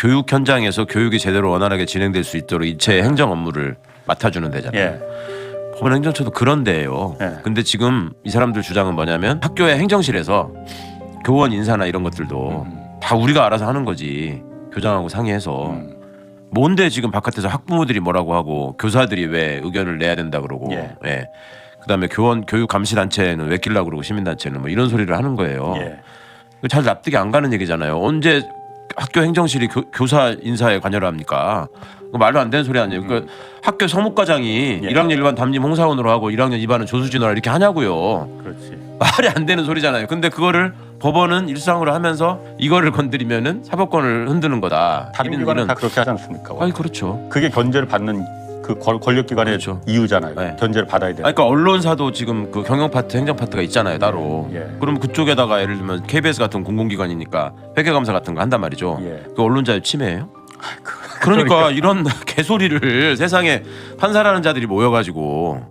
교육 현장에서 교육이 제대로 원활하게 진행될 수 있도록 이체 행정 업무를 맡아주는 데잖아요. 예. 법원 행정처도 그런 데예요. 예. 근데 지금 이 사람들 주장은 뭐냐면 학교의 행정실에서 교원 인사나 이런 것들도 음. 다 우리가 알아서 하는 거지 교장하고 상의해서 음. 뭔데 지금 바깥에서 학부모들이 뭐라고 하고 교사들이 왜 의견을 내야 된다 그러고 예. 예. 그다음에 교원 교육 감시 단체는 왜 끼려고 그러고 시민 단체는 뭐 이런 소리를 하는 거예요. 예. 그거 잘 납득이 안 가는 얘기잖아요. 언제 학교 행정실이 교, 사 인사에 관여를 합니까? 그거 말도 안 되는 소리 아니에요. 그러니까 학교 성무과장이 예. 1학년 일반 담임 홍사원으로 하고 1학년 2반은 조수진으로 이렇게 하냐고요. 그렇지. 말이 안 되는 소리잖아요. 근데 그거를 법원은 일상으로 하면서 이거를 건드리면은 사법권을 흔드는 거다. 다른 이런- 기관은 이런- 다 그렇게 하지 않습니까? 아니 그렇죠. 그게 견제를 받는 그 권- 권력 기관의 그렇죠. 이유잖아요. 네. 견제를 받아야 돼. 아니, 그러니까 언론사도 지금 그 경영 파트, 행정 파트가 있잖아요, 따로. 예. 그럼 그쪽에다가 예를 들면 KBS 같은 공공기관이니까 회계 감사 같은 거 한단 말이죠. 예. 그 언론 자유 침해예요? 그러니까 이런 개소리를 세상에 판사라는 자들이 모여가지고